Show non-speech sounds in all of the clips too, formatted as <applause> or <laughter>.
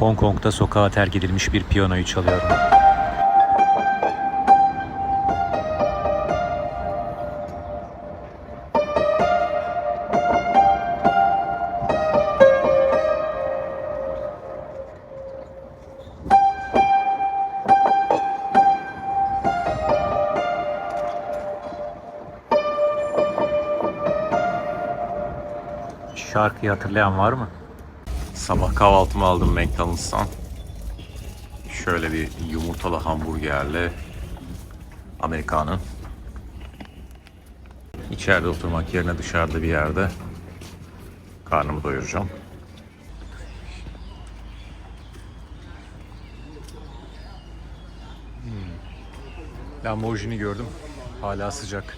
Hong Kong'da sokağa terk edilmiş bir piyanoyu çalıyorum. Şarkıyı hatırlayan var mı? Sabah kahvaltımı aldım McDonald's'tan. Şöyle bir yumurtalı hamburgerle Amerikanı. İçeride oturmak yerine dışarıda bir yerde karnımı doyuracağım. Lamborghini gördüm. Hala sıcak.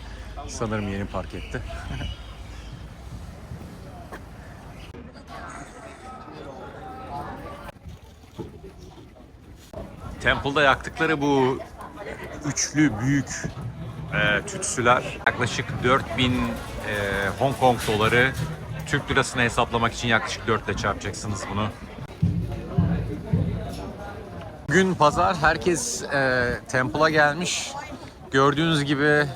Sanırım yeni park etti. <laughs> Temple'da yaktıkları bu üçlü büyük e, tütsüler yaklaşık 4000 e, Hong Kong doları Türk lirasına hesaplamak için yaklaşık 4 ile çarpacaksınız bunu. Bugün pazar herkes e, Temple'a gelmiş. Gördüğünüz gibi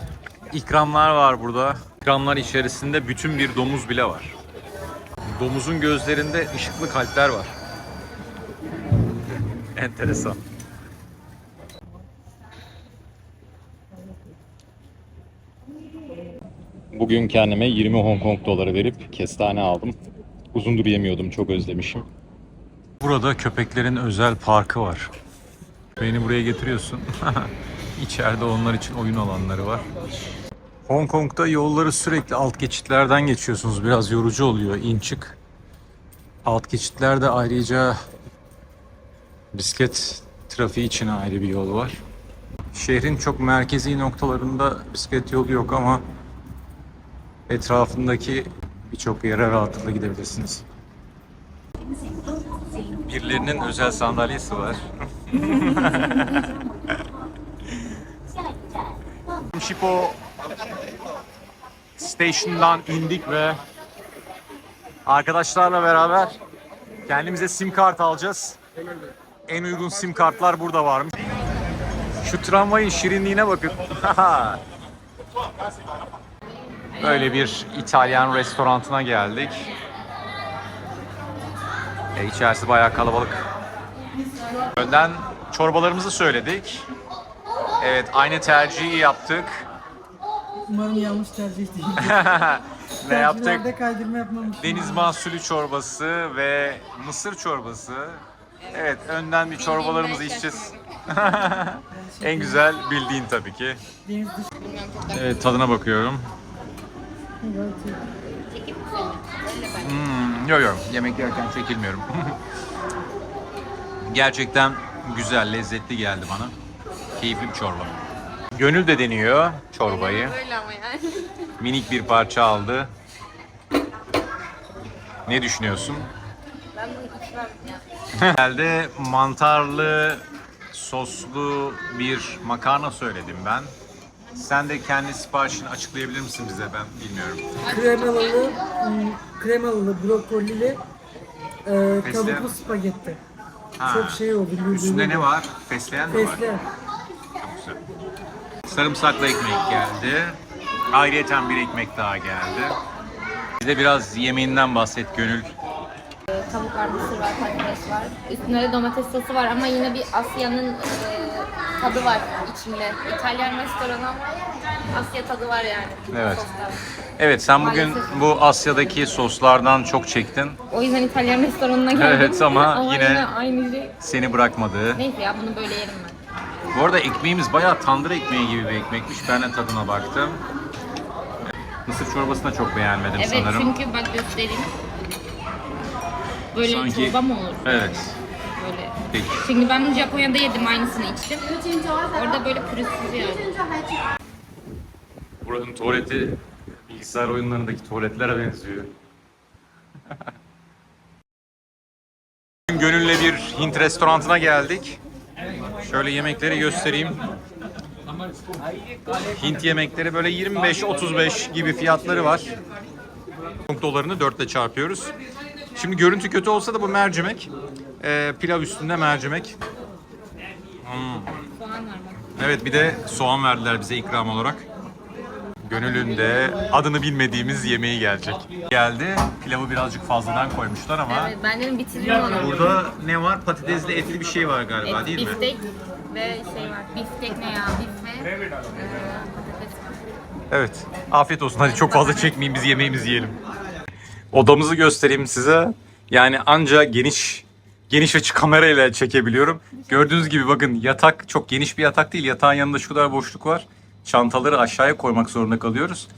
ikramlar var burada. İkramlar içerisinde bütün bir domuz bile var. Domuzun gözlerinde ışıklı kalpler var. Enteresan. Bugün kendime 20 Hong Kong doları verip kestane aldım. Uzundur yemiyordum, çok özlemişim. Burada köpeklerin özel parkı var. Beni buraya getiriyorsun. <laughs> İçeride onlar için oyun alanları var. Hong Kong'da yolları sürekli alt geçitlerden geçiyorsunuz. Biraz yorucu oluyor in çık. Alt geçitlerde ayrıca bisiklet trafiği için ayrı bir yol var. Şehrin çok merkezi noktalarında bisiklet yolu yok ama etrafındaki birçok yere rahatlıkla gidebilirsiniz. Birilerinin özel sandalyesi var. <laughs> Şipo Station'dan indik ve arkadaşlarla beraber kendimize sim kart alacağız. En uygun sim kartlar burada varmış. Şu tramvayın şirinliğine bakın. <laughs> Böyle bir İtalyan restorantına geldik. E, içerisi bayağı kalabalık. Önden çorbalarımızı söyledik. Evet, aynı tercihi yaptık. Umarım yanlış tercih değil. <laughs> ne yaptık? Kaydırma yapmamışım. Deniz mahsulü çorbası ve mısır çorbası. Evet, önden bir çorbalarımızı içeceğiz. <laughs> en güzel bildiğin tabii ki. Deniz dışı. Evet, tadına bakıyorum. Hmm, yok yok, yemek yerken çekilmiyorum. <laughs> Gerçekten güzel, lezzetli geldi bana. Keyifli bir çorba. Gönül de deniyor çorbayı. Öyle ama yani. <laughs> Minik bir parça aldı. Ne düşünüyorsun? Ben bunu içmem ya. Herhalde mantarlı soslu bir makarna söyledim ben. Sen de kendi siparişini açıklayabilir misin bize? Ben bilmiyorum. Kremalı, hmm, kremalı, brokolili, e, tavuklu spagetti. Ha. Çok şey oldu. Üstünde ne var? Fesleğen mi var? Fesleğen. Çok güzel. Sarımsaklı ekmek geldi. Ayrıyeten bir ekmek daha geldi. Bize biraz yemeğinden bahset Gönül. Tavuk var, mısır var, patates var. Üstünde de domates sosu var ama yine bir Asya'nın e, tadı var içinde. İtalyan restoranı ama Asya tadı var yani. Evet. Soslar. Evet sen bugün Maalesef. bu Asya'daki soslardan çok çektin. O yüzden İtalyan restoranına geldim. Evet, ama <laughs> yine- aynı şey. Seni bırakmadı. Neyse ya bunu böyle yerim ben. Bu arada ekmeğimiz bayağı tandır ekmeği gibi bir ekmekmiş. Ben de tadına baktım. Mısır çorbasını da çok beğenmedim Evet sanırım. çünkü bak göstereyim. Böyle Sanki- çorba mı olur? Evet. Böyle. Peki. Çünkü ben Japonya'da yedim aynısını içtim. Orada böyle pürüzsüz yani. Buranın tuvaleti bilgisayar oyunlarındaki tuvaletlere benziyor. <laughs> Gönül'le bir Hint restoranına geldik. Şöyle yemekleri göstereyim. Hint yemekleri böyle 25-35 gibi fiyatları var. Dolarını 4 ile çarpıyoruz. Şimdi görüntü kötü olsa da bu mercimek. Ee, pilav üstünde mercimek. Bak. Evet bir de soğan verdiler bize ikram olarak. Gönül'ün adını bilmediğimiz yemeği gelecek. Geldi. Pilavı birazcık fazladan koymuşlar ama. Evet ben dedim bitiririm onu. Burada ne var? Patatesli etli bir şey var galiba Et, değil mi? biftek ve şey var. Biftek ne ya? Bif ve e. Evet. Afiyet olsun. Hadi çok fazla çekmeyin biz yemeğimizi yiyelim. Odamızı göstereyim size. Yani anca geniş geniş açı kamerayla çekebiliyorum. Gördüğünüz gibi bakın yatak çok geniş bir yatak değil. Yatağın yanında şu kadar boşluk var. Çantaları aşağıya koymak zorunda kalıyoruz.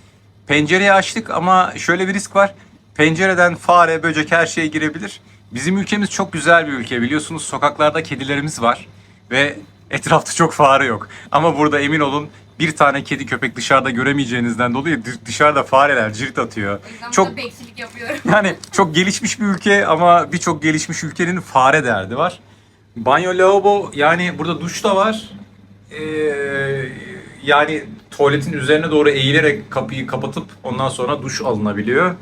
Pencereyi açtık ama şöyle bir risk var. Pencereden fare, böcek her şey girebilir. Bizim ülkemiz çok güzel bir ülke biliyorsunuz. Sokaklarda kedilerimiz var ve etrafta çok fare yok. Ama burada emin olun bir tane kedi köpek dışarıda göremeyeceğinizden dolayı dı- dışarıda fareler cirit atıyor. Çok bekçilik yapıyorum. <laughs> yani çok gelişmiş bir ülke ama birçok gelişmiş ülkenin fare derdi var. Banyo, lavabo yani burada duş da var. Ee, yani tuvaletin üzerine doğru eğilerek kapıyı kapatıp ondan sonra duş alınabiliyor.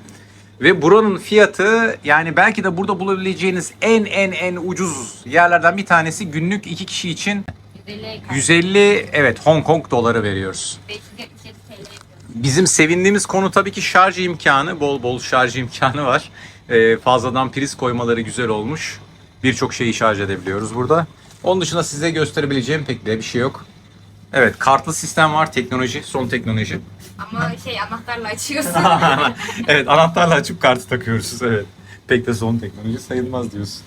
Ve buranın fiyatı yani belki de burada bulabileceğiniz en en en ucuz yerlerden bir tanesi günlük iki kişi için 150 kaç? 150 evet Hong Kong doları veriyoruz. 577 TL yapıyor. Bizim sevindiğimiz konu tabii ki şarj imkanı. Bol bol şarj imkanı var. Ee, fazladan priz koymaları güzel olmuş. Birçok şeyi şarj edebiliyoruz burada. Onun dışında size gösterebileceğim pek de bir şey yok. Evet kartlı sistem var. Teknoloji, son teknoloji. Ama şey anahtarla açıyorsun. <laughs> evet anahtarla açıp kartı takıyoruz. Evet. Pek de son teknoloji sayılmaz diyorsun.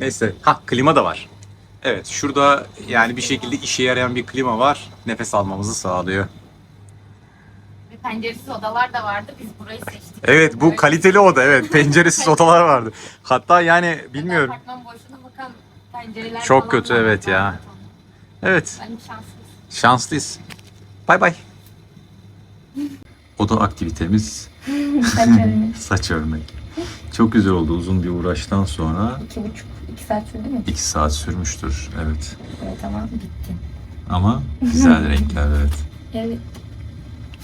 Neyse. Ha klima da var. Evet şurada yani bir şekilde işe yarayan bir klima var. Nefes almamızı sağlıyor. Ve penceresiz odalar da vardı. Biz burayı seçtik. Evet bu Böyle kaliteli oda evet. Penceresiz odalar vardı. Hatta yani bilmiyorum. Apartman boşluğuna bakan pencereler Çok falan kötü, var. evet ya. Evet Ben şanslıyım. şanslıyız. Bay bay. <laughs> Oda aktivitemiz saç örmek. Çok güzel oldu uzun bir uğraştan sonra. İki buçuk, iki saat sürdü mü? 2 saat sürmüştür evet. Evet ama bitti. Ama <laughs> güzel renkler evet. Evet.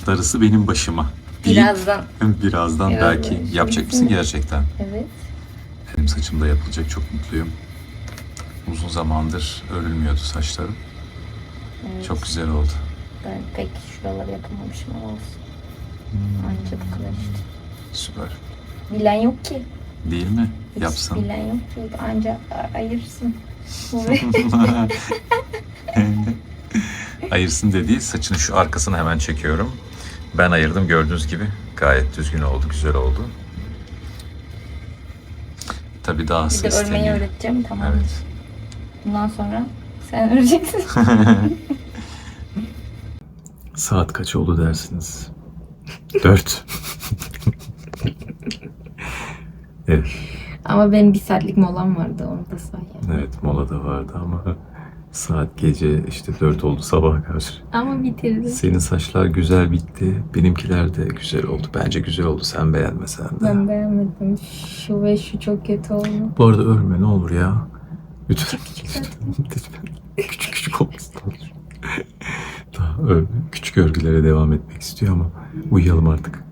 Darısı benim başıma. deyip Birazdan. <laughs> birazdan Birazdan belki şey yapacak mısın gerçekten? Evet. Benim saçım da yapılacak çok mutluyum. Uzun zamandır örülmüyordu saçlarım. evet. Çok güzel oldu. Ben pek şuraları yapamamışım ama olsun. Hmm. Anca bu kadar işte. Süper. Bilen yok ki. Değil mi? Hiç Yapsan. Bilen yok ki. Anca a- ayırsın. <laughs> Ayırsın dediği saçını şu arkasını hemen çekiyorum. Ben ayırdım gördüğünüz gibi. Gayet düzgün oldu, güzel oldu. Tabii daha Bir de örmeyi öğreteceğim tamam. Evet. Bundan sonra sen öreceksin. <laughs> Saat kaç oldu dersiniz? Dört. Evet, Ama benim bir saatlik molam vardı onu da say. yani. evet mola da vardı ama <laughs> saat gece işte dört oldu sabaha karşı. Ama bitirdim. Senin saçlar güzel bitti. Benimkiler de güzel oldu. Bence güzel oldu. Sen beğenmesen de. Ben beğenmedim. Şu ve şu çok kötü oldu. Bu arada örme ne olur ya. Lütfen. <laughs> Lütfen. küçük küçük olmasın. Daha <laughs> örme. Küçük örgülere devam etmek istiyor ama uyuyalım artık.